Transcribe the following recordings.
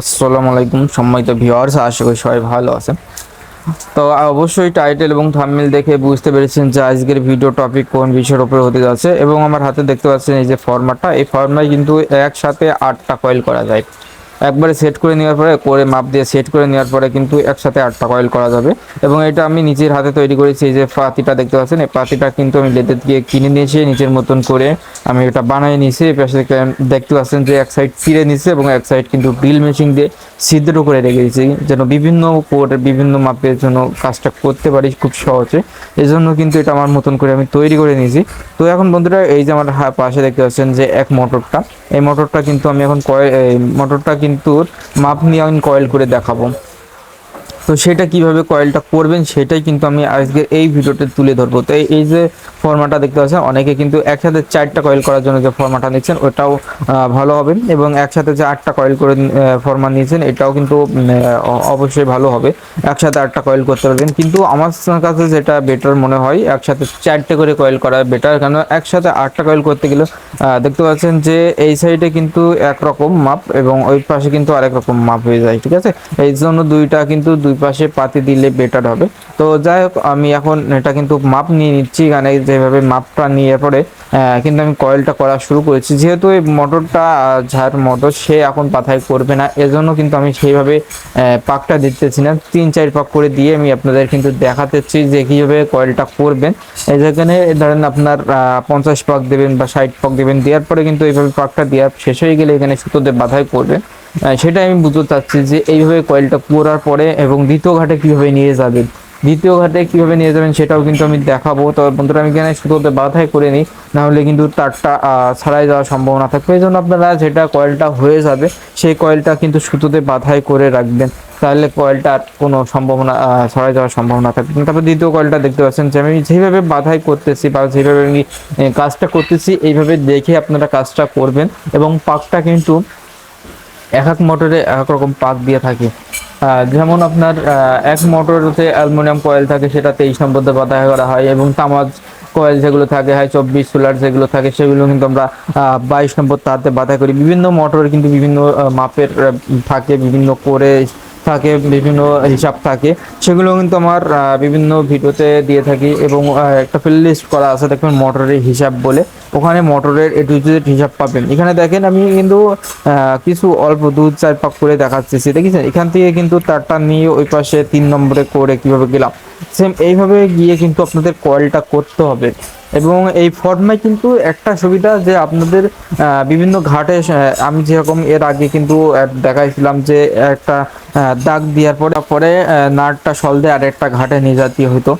আসসালামু আলাইকুম সম্মানিত ভিউয়ার্স, আশা করি সবাই ভালো আছেন। তো অবশ্যই টাইটেল এবং থাম্বনেল দেখে বুঝতে পেরেছেন যে আজকের ভিডিও টপিক কোন বিষয়ের উপরে হতে যাচ্ছে এবং আমার হাতে দেখতে পাচ্ছেন এই যে ফর্মাটটা এই ফর্মায় কিন্তু একসাথে আটটা কয়েল করা যায়। একবারে সেট করে নেওয়ার পরে, করে মাপ দিয়ে সেট করে নেওয়ার পরে কিন্তু একসাথে আটটা কয়েল করা যাবে। এবং এটা আমি নিজের হাতে তৈরি করেছি, এই যে পাতিটা দেখতে পাচ্ছেন, এই পাতিটা কিন্তু আমি লেদের দিয়ে কিনে নিয়েছি, নিজের মতন করে আমি এটা বানিয়ে নিয়েছি। এই পাশে দেখতে পাচ্ছেন যে এক সাইড ফিরে নিচ্ছে এবং এক সাইড কিন্তু ড্রিল মেশিন দিয়ে ছিদ্র করে রেখে দিয়েছি, যেন বিভিন্ন কোডের বিভিন্ন মাপের জন্য কাজটা করতে পারি খুব সহজে। এই জন্য কিন্তু এটা আমার মতন করে আমি তৈরি করে নিয়েছি। তো এখন বন্ধুরা, এই যে আমার পাশে দেখতে পাচ্ছেন যে এক মোটরটা এই মোটরটা কিন্তু আমি এখন কয়েল মোটরটা কিন্তু মাপ নিয়ে আমি কয়েল করে দেখাবো। তো সেটা কীভাবে কয়েলটা করবেন সেটাই কিন্তু আমি আজকে এই ভিডিওতে তুলে ধরবো। তো এই যে ফর্মাটা দেখতে পাচ্ছেন, অনেকে কিন্তু একসাথে চারটা কয়েল করার জন্য যে ফর্মাটা নিচ্ছেন, ওটাও ভালো হবে এবং একসাথে যে আটটা কয়েল করে ফর্মা নিয়েছেন, এটাও কিন্তু অবশ্যই ভালো হবে। একসাথে আটটা কয়েল করতে পারবেন। কিন্তু আমার কাছে যেটা বেটার মনে হয়, একসাথে চারটে করে কয়েল করা বেটার কেন একসাথে আটটা কয়েল করতে গেলে দেখতে পাচ্ছেন যে এই সাইডে কিন্তু একরকম মাপ এবং ওই পাশে কিন্তু আরেক রকম মাপ হয়ে যায়, ঠিক আছে? এই জন্য দুইটা কিন্তু দুই পাশে পাতি দিলে বেটার হবে। তো যাই হোক, আমি এখন এটা কিন্তু মাপ নিয়ে নিচ্ছি এখানে যেভাবে মাপটা নিয়ে পরে কিন্তু আমি কয়েলটা করা শুরু করেছি। যেহেতু এই মোটরটা যার মোটর সে এখন পাথায় করবে না, এজন্য কিন্তু আমি সেইভাবে পাকটা দিতেছি না। তিন, চার পাক করে দিয়ে আমি আপনাদের কিন্তু দেখাতেছি যে কীভাবে কয়েলটা করবেন। এই যেখানে ধরেন আপনার পঞ্চাশ পাক দেবেন বা ষাট পাক দেবেন, দেওয়ার পরে কিন্তু এইভাবে পাকটা দেওয়ার শেষ হয়ে গেলে এখানে সুতোতে বাধাই করবেন সেটা আমি বুঝতে চাচ্ছি যে এইভাবে কয়েলটা করার পরে এবং দ্বিতীয় ঘাটে কীভাবে নিয়ে যাবেন। দ্বিতীয় ঘাটে কীভাবে নিয়ে যাবেন সেটাও কিন্তু আমি দেখাবো। তো বন্ধুরা, আমি এখানে সুতোতে বাধাই করে নিই না হলে কিন্তু তারটা ছাড়াই যাওয়ার সম্ভাবনা থাকবে। এই জন্য আপনারা যেটা কয়েলটা হয়ে যাবে, সেই কয়েলটা কিন্তু সুতোতে বাধাই করে রাখবেন। তাহলে কয়েলটার কোনো সম্ভাবনা ছড়াই যাওয়ার সম্ভাবনা থাকবে তারপর দ্বিতীয় কয়েলটা দেখতে পাচ্ছেন যে আমি যেভাবে বাধাই করতেছি বা যেভাবে আমি কাজটা করতেছি, এইভাবে দেখে আপনারা কাজটা করবেন। এবং পাকটা কিন্তু এক এক মোটরে এক এক রকম পাক দিয়ে থাকে। যেমন আপনার এক মোটরতে অ্যালুমিনিয়াম কয়েল থাকে সেটা তেইশ নম্বর দিয়ে বাধা করা হয় এবং তামাজ কয়েল যেগুলো থাকে হয় চব্বিশ সোলার যেগুলো থাকে, সেগুলো কিন্তু আমরা বাইশ নম্বর তাতে বাধা করি। বিভিন্ন মোটরের কিন্তু বিভিন্ন মাপের থাকে, বিভিন্ন করে থাকে, বিভিন্ন হিসাব থাকে। সেগুলো কিন্তু আমার বিভিন্ন ভিডিওতে দিয়ে থাকি এবং একটা প্লে লিস্ট করা আছে দেখবেন মোটরের হিসাব বলে। ওখানে মোটরের এ টু জেড হিসাব পাবেন। এখানে দেখেন আমি কিন্তু কিছু অল্প দু চার পাক করে দেখাচ্ছি। দেখেছেন? এখান থেকে কিন্তু তারটা নিয়ে ওই পাশে তিন নম্বরে করে কীভাবে গেলাম। সেম এইভাবে গিয়ে কিন্তু আপনাদের কয়েলটা করতে হবে। এবং এই ফর্মায় কিন্তু একটা সুবিধা যে আপনাদের বিভিন্ন ঘাটে আমি যেরকম এর আগে কিন্তু দেখাইছিলাম যে একটা দাগ দেওয়ার পরে পরে নাটটা সল দিয়ে আরেকটা ঘাটে নিয়ে যেতে হতো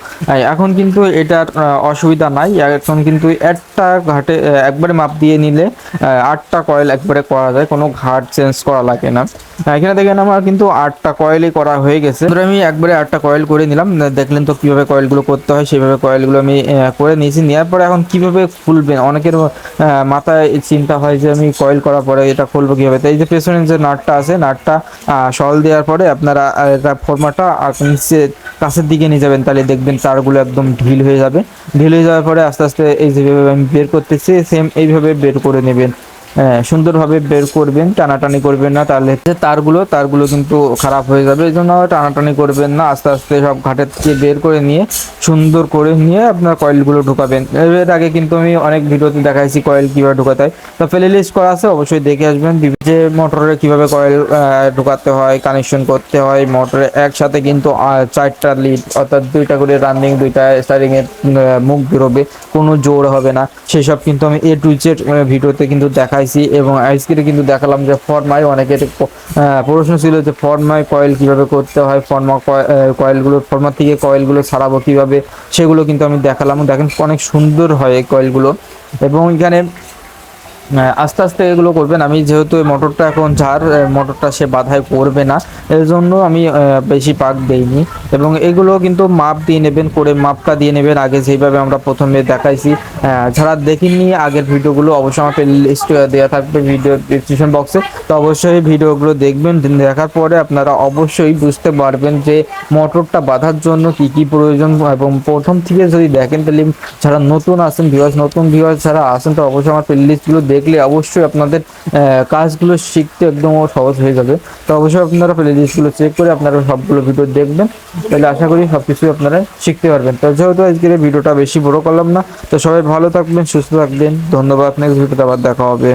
এখন কিন্তু এটার অসুবিধা নাই। এখন কিন্তু একটা ঘাটে আহ, একবারে মাপ দিয়ে নিলে আটটা কয়েল একবারে করা যায় কোনো ঘাট চেঞ্জ করা লাগে না। এখানে দেখেন আমার কিন্তু আটটা কয়েলই করা হয়ে গেছে। আমি একবারে আটটা কয়েল করে নিলাম দেখলেন তো কীভাবে কয়েলগুলো করতে হয় সেভাবে কয়েলগুলো আমি করে নিয়েছি। নেওয়ার পরে এখন কীভাবে খুলবেন? অনেকের মাথায় চিন্তা হয় যে আমি কয়েল করার পরে এটা খুলবো কীভাবে? তাই যে পেছনে যে নাটটা আছে নাটটা সল দেওয়ার পরে আপনারা এটা ফর্মাটা নিচে কাছের দিকে নিয়ে যাবেন, তাহলে দেখবেন তারগুলো একদম ঢিল হয়ে যাবে। ঢিল হয়ে যাওয়ার পরে আস্তে আস্তে এই যেভাবে আমি বের করতেছি সেম এইভাবে বের করে নেবেন। সুন্দরভাবে বের করবেন টানাটানি করবেন না তাহলে যে তারগুলো তারগুলো কিন্তু খারাপ হয়ে যাবে এই জন্য টানাটানি করবেন না আস্তে আস্তে সব ঘাটের থেকে বের করে নিয়ে সুন্দর করে নিয়ে আপনার কয়েলগুলো ঢুকাবেন। এর আগে কিন্তু আমি অনেক ভিডিওতে দেখাইছি কয়েল কীভাবে ঢুকাতে হয়। তো প্লে লিস্ট করা আছে অবশ্যই দেখে আসবেন যে মোটরে কীভাবে কয়েল ঢুকাতে হয় কানেকশন করতে হয় মোটরে একসাথে কিন্তু চারটা লিড অর্থাৎ দুইটা করে রানিং দুইটা স্টারিং এর আহ, মুখ বেরোবে কোনো জোর হবে না। সেসব কিন্তু আমি এ টু জেড ভিডিওতে কিন্তু দেখাইছি এবং আজকে কিন্তু দেখালাম যে ফর্মাই অনেকের প্রশ্ন ছিল যে ফর্মাই কয়েল কীভাবে করতে হয়, ফর্মা কয়েলগুলো ফর্মা থেকে কয়েলগুলো ছাড়াবো কীভাবে, সেগুলো কিন্তু আমি দেখালাম। দেখেন অনেক সুন্দর হয় এই কয়েলগুলো এবং এখানে আস্তে আস্তে এগুলো করবেন। আমি যেহেতু এই মোটরটা এখন যার মোটরটা সে বাধাই করবে না। এর জন্য আমি বেশি পাক দেইনি। এবং এগুলো কিন্তু মাপ দিয়ে নেবেন, করে মাপটা দিয়ে নেবেন। আগে যেভাবে আমরা প্রথমে দেখাইছি যারা দেখিনি, আগের ভিডিওগুলো অবশ্যই আমার লিস্ট দেওয়া থাকবে ভিডিও ডিসক্রিপশন বক্সে তো অবশ্যই ভিডিওগুলো দেখবেন দেখার পরে আপনারা অবশ্যই বুঝতে পারবেন যে মোটরটা বাঁধার জন্য কি কি প্রয়োজন। এবং প্রথম থেকে যদি দেখেন, তাহলে যারা নতুন আছেন ভিউয়ার্স নতুন ভিউয়ার্স যারা আছেন, তো অবশ্যই আমার প্লে লিস্টগুলো দেখলে অবশ্যই আপনাদের কাজগুলো শিখতে একদম সহজ হয়ে যাবে। তো অবশ্যই আপনারা প্লে লিস্টগুলো চেক করে আপনারা সবগুলো ভিডিও দেখবেন। তাহলে আশা করি সব কিছুই আপনারা শিখতে পারবেন। তো যেহেতু আজকের ভিডিওটা বেশি বড় করলাম না, তো সবাই ভালো থাকবেন, সুস্থ থাকবেন। ধন্যবাদ আপনাকে ভিডিওতে আবার দেখা হবে।